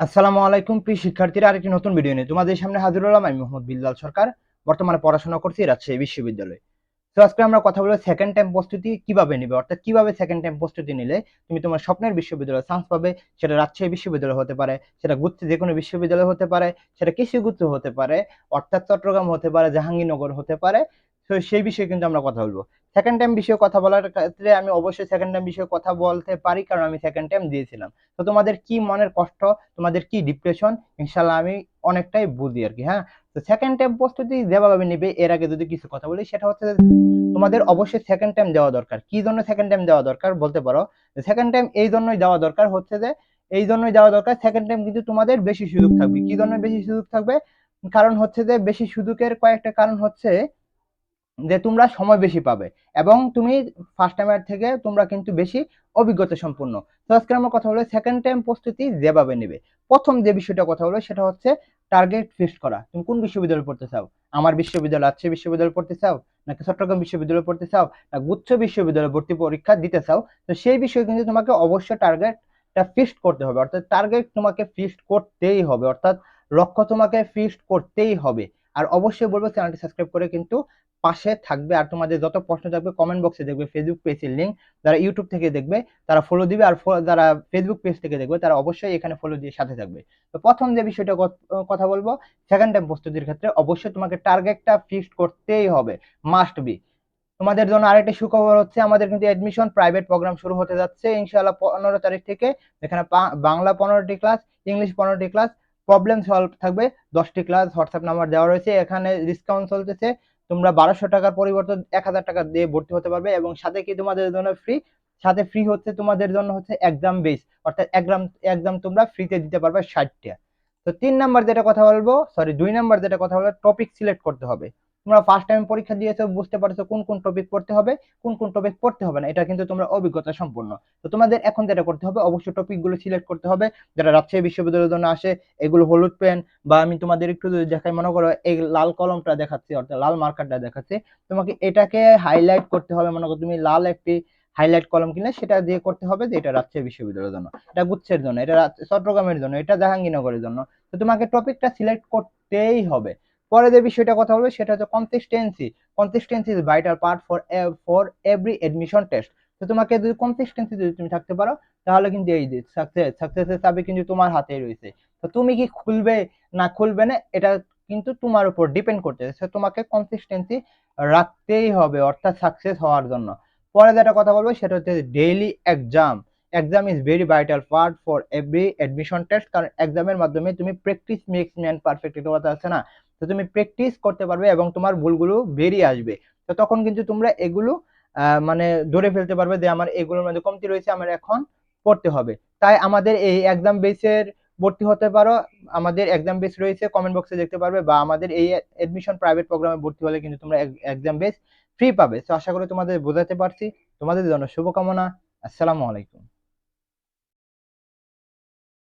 আসসালামু আলাইকুম, প্রিয় শিক্ষার্থীরা, আরেকটি নতুন ভিডিও নিয়ে তোমাদের সামনে হাজির হলাম আমি মোহাম্মদ বিল্লাল সরকার। বর্তমানে পড়াশোনা করছি রাজশাহী বিশ্ববিদ্যালয়ে। তো আজকে আমরা কথা বলব সেকেন্ড টাইম প্রস্তুতি কীভাবে নিবে? অর্থাৎ কীভাবে সেকেন্ড টাইম প্রস্তুতি নিলে তুমি তোমার স্বপ্নের বিশ্ববিদ্যালয়ে চান্স পাবে? সেটা রাজশাহী বিশ্ববিদ্যালয় হতে পারে, সেটা গুচ্ছে যে কোনো বিশ্ববিদ্যালয় হতে পারে, সেটা কৃষি গুচ্ছ হতে পারে, অর্থাৎ চট্টগ্রাম হতে পারে, জাহাঙ্গীরনগর হতে পারে। তো সেই বিষয়ে কিন্তু আমরা কথা বলব। সেকেন্ড টাইম বিষয়ে কথা বলার ক্ষেত্রে আমি অবশ্যই সেকেন্ড টাইম বিষয়ে কথা বলতে পারি, কারণ আমি সেকেন্ড টাইম দিয়েছিলাম। তো তোমাদের কি মনের কষ্ট? তোমাদের কি ডিপ্রেশন ইনশাল্লাহ আমি অনেকটাই বুঝি আর কি হ্যাঁ? তো সেকেন্ড টাইম প্রস্তুতি যেভাবে নেবে, এর আগে যদি কিছু কথা বলি, সেটা হচ্ছে তোমাদের অবশ্যই সেকেন্ড টাইম দেওয়া দরকার। কি জন্য সেকেন্ড টাইম দেওয়া দরকার বলতে পারো? সেকেন্ড টাইম এই জন্যই দেওয়া দরকার হচ্ছে যে, এই জন্যই দেওয়া দরকার সেকেন্ড টাইম কিন্তু তোমাদের বেশি সুযোগ থাকবে। কি জন্য বেশি সুযোগ থাকবে? কারণ হচ্ছে যে, বেশি সুযোগের কয়েকটা কারণ হচ্ছে যে তোমরা সময় বেশি পাবে এবং তুমি ফার্স্ট টাইমের থেকে তোমরা কিন্তু বেশি অভিজ্ঞতা সম্পূর্ণ তো আজকে আমরা কথা বলব সেকেন্ড টাইম প্রস্তুতি যেভাবে নেবে। প্রথম যে বিষয়টা কথা বলব সেটা হচ্ছে টার্গেট ফিক্সড করা। তুমি কোন বিশ্ববিদ্যালয়ে পড়তে চাও? আমার বিশ্ববিদ্যালয় আছে বিশ্ববিদ্যালয়ে পড়তে চাও? নাকি চট্টগ্রাম বিশ্ববিদ্যালয়ে পড়তে চাও? না গুচ্ছ বিশ্ববিদ্যালয়ে ভর্তি পরীক্ষা দিতে চাও? তো সেই বিষয়ে কিন্তু তোমাকে অবশ্যই টার্গেটটা ফিক্সড করতে হবে। অর্থাৎ টার্গেট তোমাকে ফিক্সড করতেই হবে। অর্থাৎ লক্ষ্য তোমাকে ফিক্সড করতেই হবে। আর অবশ্যই বলব চ্যানেলটি সাবস্ক্রাইব করে কিন্তু পাশে থাকবে আর তোমাদের যত প্রশ্ন থাকবে কমেন্ট বক্সে দেখবে ফেসবুক পেজের লিঙ্ক যারা ইউটিউব থেকে দেখবে তারা ফলো দিবে আর যারা ফেসবুক পেজ থেকে দেখবে তারা অবশ্যই এখানে ফলো দিয়ে সাথে থাকবে। তো প্রথম যে বিষয়টা কথা বলব সেকেন্ড টাইম প্রস্তুতির ক্ষেত্রে অবশ্যই তোমাকে টার্গেটটা ফিক্সড করতেই হবে মাস্ট বি তোমাদের জন্য আরেকটা সুখবর হচ্ছে আমাদের কিন্তু অ্যাডমিশন প্রাইভেট প্রোগ্রাম শুরু হতে যাচ্ছে ইনশাআল্লাহ পনেরো তারিখ থেকে। এখানে বাংলা পনেরোটি ক্লাস ইংলিশ পনেরোটি ক্লাস প্রবলেম সলভ থাকবে। দশটি ক্লাস হোয়াটসঅ্যাপ নাম্বার দেওয়া রয়েছে। এখানে ডিসকাউন্ট চলতেছে। তোমরা বারোশো টাকার পরিবর্তে এক হাজার টাকা দিয়ে ভর্তি হতে পারবে এবং সাথে কি তোমাদের জন্য ফ্রি সাথে ফ্রি হচ্ছে তোমাদের জন্য হচ্ছে এক্সাম বেস অর্থাৎ এক্সাম এক্সাম তোমরা ফ্রিতে দিতে পারবে ষাটটা। তো তিন নাম্বার যেটা কথা বলব সরি দুই নাম্বার যেটা কথা বলব টপিক সিলেক্ট করতে হবে। তোমরা ফার্স্ট টাইম পরীক্ষা দিয়েছ, বুঝতে পারছ কোন কোন টপিক পড়তে হবে, কোন কোন টপিক পড়তে হবে না। এটা কিন্তু তোমরা অভিজ্ঞতা সম্পূর্ণ তো তোমাদের এখন যেটা করতে হবে, অবশ্যই টপিকগুলো সিলেক্ট করতে হবে। যারা রাজশাহী বিশ্ববিদ্যালয়ের জন্য আসে, এগুলো হলুদ পেন বা আমি তোমাদের একটু যদি দেখাই, মনে করো এই লাল কলমটা দেখাচ্ছি, অর্থাৎ লাল মার্কারটা দেখাচ্ছি, তোমাকে এটাকে হাইলাইট করতে হবে। মনে করো তুমি লাল একটি হাইলাইট কলম কিনলে, সেটা দিয়ে করতে হবে যে এটা রাজশাহী বিশ্ববিদ্যালয়ের জন্য। এটা গুচ্ছের জন্য, এটা চট্টগ্রামের জন্য, এটা জাহাঙ্গীরনগরের জন্য। তো তোমাকে টপিকটা সিলেক্ট করতেই হবে। পরে যে বিষয়টা কথা বলবে, সেটা হচ্ছে consistency consistency is vital part for for every admission test তো তোমাকে যদি কনসিস্টেন্সি যদি তুমি থাকতে পারো, তাহলে কিন্তু এই যে সাকসেস সাকসেসের চাবি কিন্তু তোমার হাতেই রয়েছে। তো তুমি কি খুলবে না খুলবে না, এটা কিন্তু তোমার উপর ডিপেন্ড করতেছে তোমাকে কনসিস্টেন্সি রাখতেই হবে, অর্থাৎ সাকসেস হওয়ার জন্য। পরে যেটা কথা বলব, সেটা হচ্ছে daily exam exam is very vital part for every admission test কারণ এক্সামের মাধ্যমে তুমি প্র্যাকটিস মেক্স ম্যান পারফেক্ট এটা কথা আছে না। তো তুমি প্র্যাকটিস করতে পারবে এবং তোমার ভুলগুলো বেরিয়ে আসবে। তো তখন কিন্তু তোমরা এগুলো মানে ধরে ফেলতে পারবে যে আমার এগুলোর মধ্যে কমতি রয়েছে, আমার এখন পড়তে হবে। তাই আমাদের এই এক্সাম বেসের ভর্তি হতে পারো। আমাদের এক্সাম বেস রয়েছে কমেন্ট বক্সে দেখতে পারবে বা আমাদের এই অ্যাডমিশন প্রাইভেট প্রোগ্রামে ভর্তি হলে কিন্তু তোমরা এক্সাম বেস ফ্রি পাবে। তো আশা করি তোমাদের বোঝাতে পারছি। তোমাদের জন্য শুভকামনা। আসসালামু আলাইকুম।